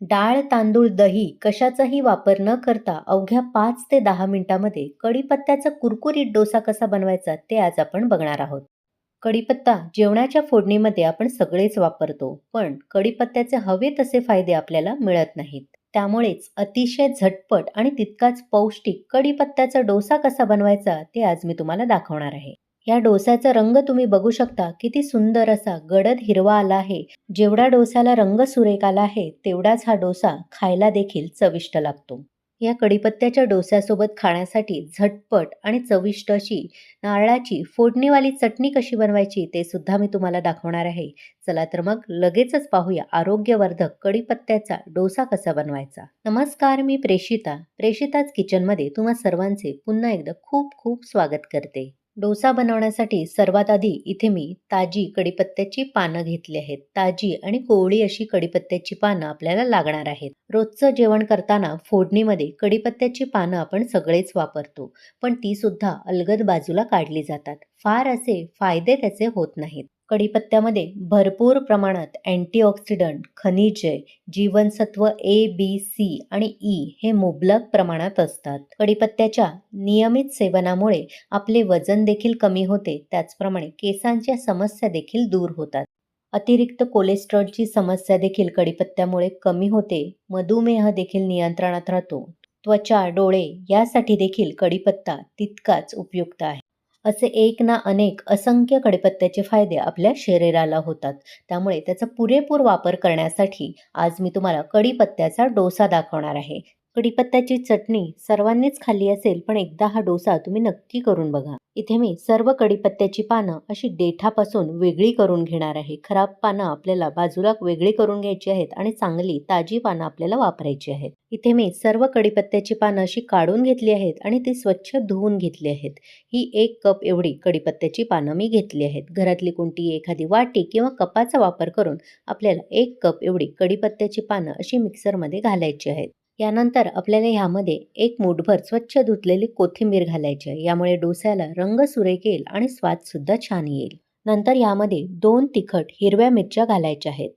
डाळ तांदूळ दही कशाचाही वापर न करता अवघ्या पाच ते दहा मिनिटामध्ये कढीपत्त्याचा कुरकुरीत डोसा कसा बनवायचा ते आज आपण बघणार आहोत. कढीपत्ता जेवणाच्या फोडणीमध्ये आपण सगळेच वापरतो पण कढीपत्त्याचे हवे तसे फायदे आपल्याला मिळत नाहीत. त्यामुळेच अतिशय झटपट आणि तितकाच पौष्टिक कढीपत्त्याचा डोसा कसा बनवायचा ते आज मी तुम्हाला दाखवणार आहे. या डोसाचा रंग तुम्ही बघू शकता. किती सुंदर असा गडद हिरवा आला आहे. जेवढा डोसाला रंग सुरेख आला आहे तेवढाच हा डोसा खायला देखील चविष्ट लागतो. या कडीपत्त्याच्या डोस्यासोबत खाण्यासाठी झटपट आणि चविष्ट अशी नारळाची फोडणीवाली चटणी कशी बनवायची ते सुद्धा मी तुम्हाला दाखवणार आहे. चला तर मग लगेचच पाहूया आरोग्यवर्धक कडीपत्त्याचा डोसा कसा बनवायचा. नमस्कार मी प्रेषिता. प्रेषिताच किचनमध्ये तुम्हा सर्वांचे पुन्हा एकदा खूप खूप स्वागत करते. डोसा बनवण्यासाठी सर्वात आधी इथे मी ताजी कडीपत्त्याची पानं घेतली आहेत. ताजी आणि कोवळी अशी कडीपत्त्याची पानं आपल्याला लागणार आहेत. रोजचं जेवण करताना फोडणीमध्ये कडीपत्त्याची पानं आपण सगळेच वापरतो पण ती सुद्धा अलगद बाजूला काढली जातात. फार असे फायदे त्याचे होत नाहीत. कढीपत्त्यामध्ये भरपूर प्रमाणात अँटीऑक्सिडंट खनिजे जीवनसत्व ए बी सी आणि ई हे मुबलक प्रमाणात असतात. कढीपत्त्याच्या नियमित सेवनामुळे आपले वजन देखील कमी होते त्याचप्रमाणे केसांच्या समस्या देखील दूर होतात. अतिरिक्त कोलेस्ट्रॉलची समस्या देखील कढीपत्त्यामुळे कमी होते मधुमेह देखील नियंत्रणात राहतो. त्वचा डोळे यासाठी देखील कढीपत्ता तितकाच उपयुक्त आहे. असे एक ना अनेक असंख्य कडीपत्त्याचे फायदे आपल्या शरीराला होतात. त्यामुळे त्याचा पुरेपूर वापर करण्यासाठी आज मी तुम्हाला कडीपत्त्याचा डोसा दाखवणार आहे. कढीपत्त्याची चटणी सर्वांनीच खाल्ली असेल पण एकदा हा डोसा तुम्ही नक्की करून बघा. इथे मी सर्व कढीपत्त्याची पानं अशी देठापासून वेगळी करून घेणार आहे. खराब पानं आपल्याला बाजूला वेगळी करून घ्यायची आहेत आणि चांगली ताजी पानं आपल्याला वापरायची आहेत. इथे मी सर्व कढीपत्त्याची पानं अशी काढून घेतली आहेत आणि ती स्वच्छ धुवून घेतली आहेत. ही एक कप एवढी कढीपत्त्याची पानं मी घेतली आहेत. घरातली कोणती एखादी वाटी किंवा कपाचा वापर करून आपल्याला एक कप एवढी कढीपत्त्याची पानं अशी मिक्सरमध्ये घालायची आहेत. यानंतर आपल्याला ह्यामध्ये एक मूठभर स्वच्छ धुतलेली कोथिंबीर घालायची आहे. यामुळे डोस्याला रंग सुरेख येईल आणि स्वादसुद्धा छान येईल. नंतर यामध्ये दोन तिखट हिरव्या मिरच्या घालायच्या आहेत.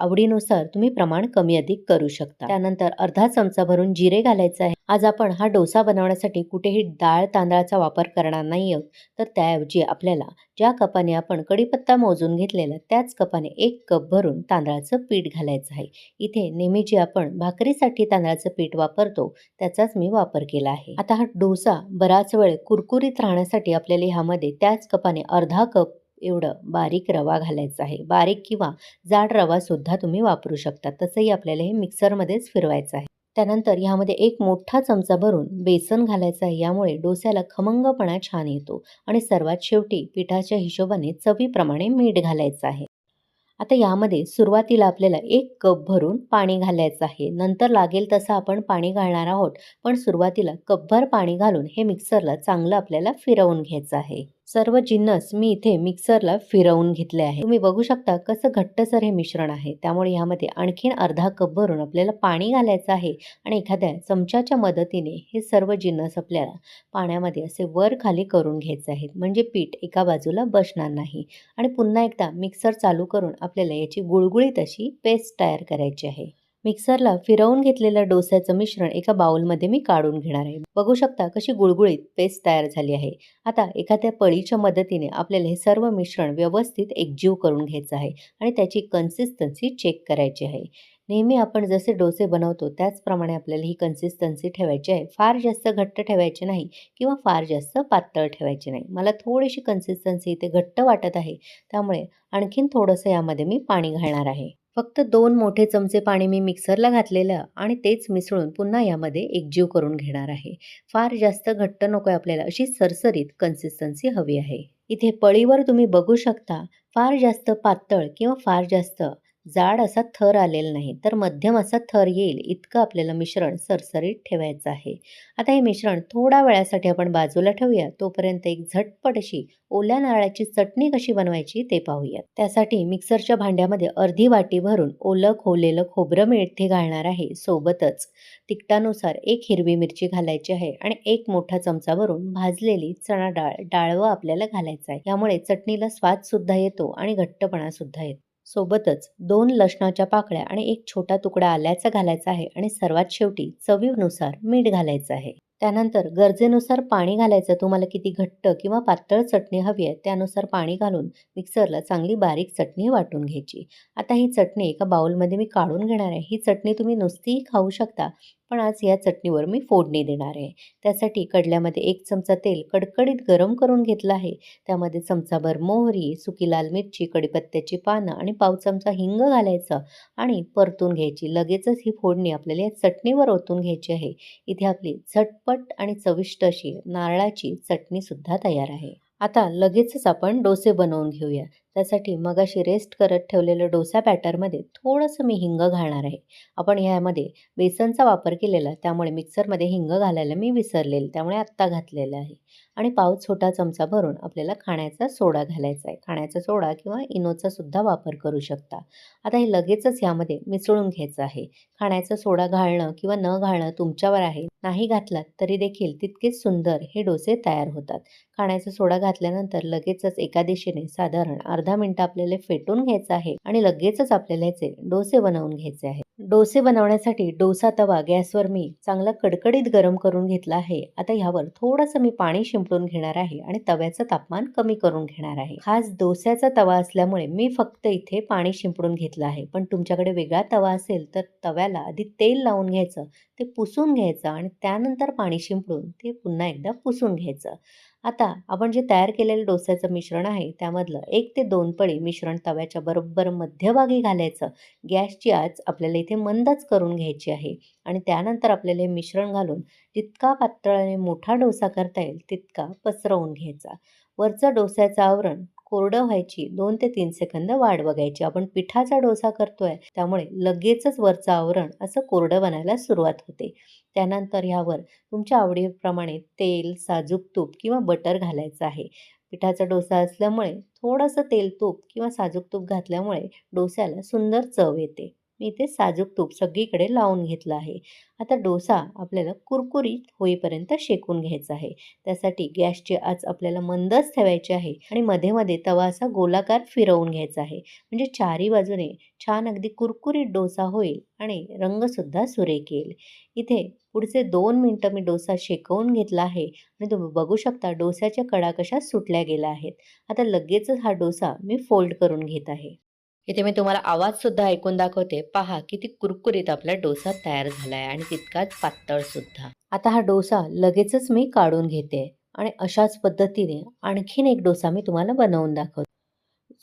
आवडीनुसार तुम्ही प्रमाण कमी अधिक करू शकता. त्यानंतर अर्धा चमचा भरून जिरे घालायचं आहे. आज आपण हा डोसा बनवण्यासाठी कुठेही डाळ तांदळाचा वापर करणार नाही आहोत तर त्याऐवजी आपल्याला ज्या कपाने आपण कढीपत्ता मोजून घेतलेला त्याच कपाने एक कप भरून तांदळाचं पीठ घालायचं आहे. इथे नेहमी जे आपण भाकरीसाठी तांदळाचं पीठ वापरतो त्याचाच मी वापर केला आहे. आता हा डोसा बराच वेळ कुरकुरीत राहण्यासाठी आपल्याला ह्यामध्ये त्याच कपाने अर्धा कप एवढं बारीक रवा घालायचा आहे. बारीक किंवा जाड रवासुद्धा तुम्ही वापरू शकता. तसंही आपल्याला हे मिक्सरमध्येच फिरवायचं आहे. त्यानंतर ह्यामध्ये एक मोठा चमचा भरून बेसन घालायचं आहे. यामुळे डोस्याला खमंगपणा छान येतो आणि सर्वात शेवटी पिठाच्या हिशोबाने चवीप्रमाणे मीठ घालायचं आहे. आता यामध्ये सुरुवातीला आपल्याला एक कप भरून पाणी घालायचं आहे. नंतर लागेल तसं आपण पाणी घालणार आहोत पण सुरुवातीला कपभर पाणी घालून हे मिक्सरला चांगलं आपल्याला फिरवून घ्यायचं आहे. सर्व जिन्नस मी इथे मिक्सरला फिरवून घेतले आहे. तुम्ही बघू शकता कसं घट्टसर हे मिश्रण आहे. त्यामुळे यामध्ये आणखीन अर्धा कप भरून आपल्याला पाणी घालायचं आहे आणि एखाद्या चमच्याच्या मदतीने हे सर्व जिन्नस आपल्याला पाण्यामध्ये असे वर खाली करून घ्यायचे आहेत. म्हणजे पीठ एका बाजूला बसणार नाही. आणि पुन्हा एकदा मिक्सर चालू करून आपल्याला याची गुळगुळीत अशी पेस्ट तयार करायची आहे. मिक्सरला फिरवून घेतलेलं डोस्याचं मिश्रण एका बाउलमध्ये मी काढून घेणार आहे. बघू शकता कशी गुळगुळीत पेस्ट तयार झाली आहे. आता एखाद्या पळीच्या मदतीने आपल्याला हे सर्व मिश्रण व्यवस्थित एकजीव करून घ्यायचं आहे आणि त्याची कन्सिस्टन्सी चेक करायची आहे. नेहमी आपण जसे डोसे बनवतो त्याचप्रमाणे आपल्याला ही कन्सिस्टन्सी ठेवायची आहे. फार जास्त घट्ट ठेवायचे नाही किंवा फार जास्त पातळ ठेवायचे नाही. मला थोडीशी कन्सिस्टन्सी इथे घट्ट वाटत आहे. त्यामुळे आणखीन थोडंसं यामध्ये मी पाणी घालणार आहे. फक्त दोन मोठे चमचे पाणी मी मिक्सरला घातलेलं आणि तेच मिसळून पुन्हा यामध्ये एकजीव करून घेणार आहे. फार जास्त घट्ट नको आहे आपल्याला अशी सरसरीत कन्सिस्टन्सी हवी आहे. इथे पळीवर तुम्ही बघू शकता फार जास्त पातळ किंवा फार जास्त जाड असा थर आलेला नाही तर मध्यम असा थर येईल इतकं आपल्याला मिश्रण सरसरीत ठेवायचं आहे. आता हे मिश्रण थोड्या वेळासाठी आपण बाजूला ठेवूया तोपर्यंत एक झटपट अशी ओल्या नारळाची चटणी कशी बनवायची ते पाहूयात. त्यासाठी मिक्सरच्या भांड्यामध्ये अर्धी वाटी भरून ओलं खोलेलं खोबरं मेथी घालणार आहे सोबतच तिखटानुसार एक हिरवी मिरची घालायची आहे आणि एक मोठा चमचा भरून भाजलेली चणा डाळ डाळवं आपल्याला घालायचं आहे. यामुळे चटणीला स्वाद सुद्धा येतो आणि घट्टपणा सुद्धा येतो. सोबतच दोन लसणाच्या पाकळ्या आणि एक छोटा तुकडा आल्याचा घालायचा आहे आणि सर्वात शेवटी चवीनुसार मीठ घालायचं आहे. त्यानंतर गरजेनुसार पाणी घालायचं. तुम्हाला किती घट्ट किंवा पातळ चटणी हवी आहे त्यानुसार पाणी घालून मिक्सरला चांगली बारीक चटणी वाटून घ्यायची. आता ही चटणी एका बाउलमध्ये मी काढून घेणार आहे. ही चटणी तुम्ही नुसतीही खाऊ शकता. पण आज या चटणीवर मी फोडणी देणार आहे. त्यासाठी कडल्यामध्ये एक चमचा तेल कडकडीत गरम करून घेतलं आहे. त्यामध्ये चमचाभर मोहरी सुकी लाल मिरची कडीपत्त्याची पानं आणि पाव चमचा हिंग घालायचं आणि परतून घ्यायची. लगेचच ही फोडणी आपल्याला या चटणीवर ओतून घ्यायची आहे. इथे आपली झटपट आणि चविष्ट अशी नारळाची चटणीसुद्धा तयार आहे. आता लगेचच आपण डोसे बनवून घेऊया. त्यासाठी मगाशी रेस्ट करत ठेवलेलं डोसा बॅटरमध्ये थोडंसं मी हिंग घालणार आहे. आपण ह्यामध्ये बेसनचा वापर केलेला त्यामुळे मिक्सरमध्ये हिंग घालायला मी विसरलेलं त्यामुळे आत्ता घातलेलं आहे. आणि पाव छोटा चमचा भरून आपल्याला खाण्याचा सोडा घालायचा आहे. खाण्याचा सोडा किंवा इनोचा सुद्धा वापर करू शकता. आता हे लगेचच ह्यामध्ये मिसळून घ्यायचं आहे. खाण्याचा सोडा घालणं किंवा न घालणं तुमच्यावर आहे. नाही घातलात तरी देखील तितकेच सुंदर हे डोसे तयार होतात. खाण्याचा सोडा घातल्यानंतर लगेचच एका दिशेने साधारण अर्धा मिनटं आपल्याला फेटून घ्यायचं आहे आणि लगेचच आपल्याला याचे डोसे बनवून घ्यायचे आहे डोसे बनवण्यासाठी डोसा तवा गॅसवर मी चांगला कडकडीत गरम करून घेतला आहे. आता ह्यावर थोडंसं मी पाणी शिंपडून घेणार आहे आणि तव्याचं तापमान कमी करून घेणार आहे. खास डोस्याचा तवा असल्यामुळे मी फक्त इथे पाणी शिंपडून घेतलं आहे. पण तुमच्याकडे वेगळा तवा असेल तर तव्याला आधी तेल लावून घ्यायचं ते पुसून घ्यायचं आणि त्यानंतर पाणी शिंपडून ते पुन्हा एकदा पुसून घ्यायचं. आता आपण जे तयार केलेलं डोस्याचं मिश्रण आहे त्यामधलं एक ते दोन पळी मिश्रण तव्याच्या बरोबर मध्यभागी घालायचं. गॅसची आच आपल्याला इथे मंदच करून घ्यायची आहे आणि त्यानंतर आपल्याला हे मिश्रण घालून जितका पातळ आणि मोठा डोसा करता येईल तितका पसरवून घ्यायचा. वरचं डोस्याचं आवरण कोरडं व्हायची दोन ते तीन सेकंद वाढ बघायची. आपण पिठाचा डोसा करतोय त्यामुळे लगेचच वरचं आवरण असं कोरडं बनायला सुरुवात होते. त्यानंतर ह्यावर तुमच्या आवडीप्रमाणे तेल साजूक तूप किंवा बटर घालायचं आहे. पिठाचा डोसा असल्यामुळे थोडंसं तेल तूप किंवा साजूक तूप घातल्यामुळे डोस्याला सुंदर चव येते. मी इथे साजूक तूप सगळीकडे लावून घेतलं आहे. आता डोसा आपल्याला कुरकुरीत होईपर्यंत शेकून घ्यायचा आहे. त्यासाठी गॅसची आच आपल्याला मंदच ठेवायची आहे आणि मध्ये मध्ये तवा असा गोलाकार फिरवून घ्यायचा आहे. म्हणजे चारी बाजूने छान अगदी कुरकुरीत डोसा होईल आणि रंगसुद्धा सुरेख येईल. इथे पुढचे दोन मिनटं मी डोसा शेकवून घेतला आहे आणि तुम्ही बघू शकता डोस्याच्या कडा कशा सुटल्या गेल्या आहेत. आता लगेचच हा डोसा मी फोल्ड करून घेत आहे. इथे मी तुम्हाला आवाजसुद्धा ऐकून दाखवते. पहा किती कुरकुरीत आपला डोसा तयार झाला आहे आणि तितकाच पातळसुद्धा आता हा डोसा लगेचच मी काढून घेते आणि अशाच पद्धतीने आणखीन एक डोसा मी तुम्हाला बनवून दाखवते.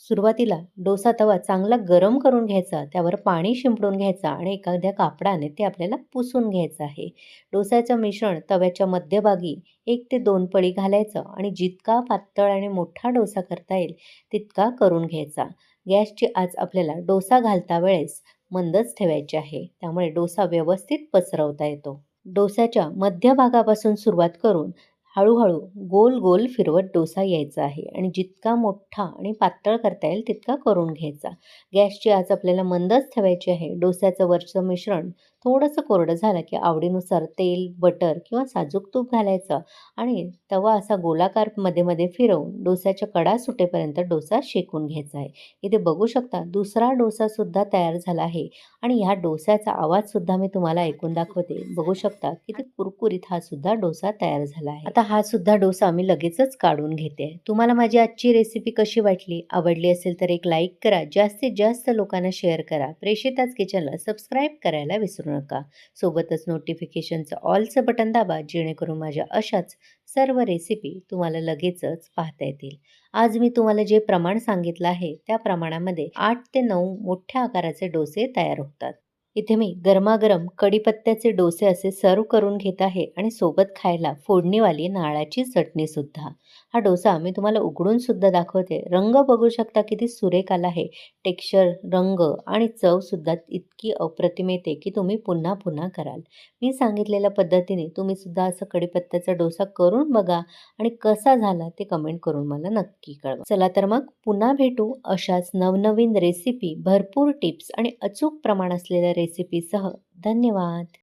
सुरुवातीला डोसा तवा चांगला गरम करून घ्यायचा त्यावर पाणी शिंपडून घ्यायचा आणि एखाद्या कापडाने ते आपल्याला पुसून घ्यायचं आहे. डोसाचं मिश्रण तव्याच्या मध्यभागी एक ते दोन पळी घालायचं आणि जितका पातळ आणि मोठा डोसा करता येईल तितका करून घ्यायचा. गॅसची आज आपल्याला डोसा घालता वेळेस मंदच ठेवायची आहे. त्यामुळे डोसा व्यवस्थित पसरवता येतो. डोसाच्या मध्यभागापासून सुरुवात करून हळूहळू गोल गोल फिरवत डोसा यायचा आहे आणि जितका मोठा आणि पातळ करता येईल तितका करून घ्यायचा. गॅसची आज आपल्याला मंदच ठेवायची आहे. डोस्याचं वरचं मिश्रण थोडंसं कोरडं झालं की आवडीनुसार तेल बटर किंवा साजूक तूप घालायचं आणि तवा असा गोलाकारमध्ये मध्ये फिरवून डोस्याच्या कडा सुटेपर्यंत डोसा शेकून घ्यायचा आहे. इथे बघू शकता दुसरा डोसासुद्धा तयार झाला आहे आणि ह्या डोस्याचा आवाजसुद्धा मी तुम्हाला ऐकून दाखवते. बघू शकता किती कुरकुरीत हा सुद्धा डोसा तयार झाला आहे. आता हा सुद्धा डोसा मी लगेचच काढून घेते. तुम्हाला माझी आजची रेसिपी कशी वाटली? आवडली असेल तर एक लाईक करा. जास्तीत जास्त लोकांना शेअर करा. प्रेषिताच किचनला सबस्क्राईब करायला विसरू नका. सोबतच नोटिफिकेशनचं ऑलचं बटन दाबा जेणेकरून माझ्या अशाच सर्व रेसिपी तुम्हाला लगेचच पाहता येतील. आज मी तुम्हाला जे प्रमाण सांगितलं आहे त्या प्रमाणामध्ये आठ ते नऊ मोठ्या आकाराचे डोसे तयार होतात. इथे मी गरमागरम कढीपत्त्याचे डोसे असे सर्व करून घेत आहे आणि सोबत खायला फोडणीवाली नारळाची चटणीसुद्धा हा डोसा मी तुम्हाला उघडून सुद्धा दाखवते. रंग बघू शकता किती सुरेख आला आहे. टेक्स्चर रंग आणि चवसुद्धा इतकी अप्रतिम येते की तुम्ही पुन्हा पुन्हा कराल. मी सांगितलेल्या पद्धतीने तुम्ही सुद्धा असं कढीपत्त्याचा डोसा करून बघा आणि कसा झाला ते कमेंट करून मला नक्की कळवा. चला तर मग पुन्हा भेटू अशाच नवनवीन रेसिपी भरपूर टिप्स आणि अचूक प्रमाण असलेल्या रेसिपीसह धन्यवाद.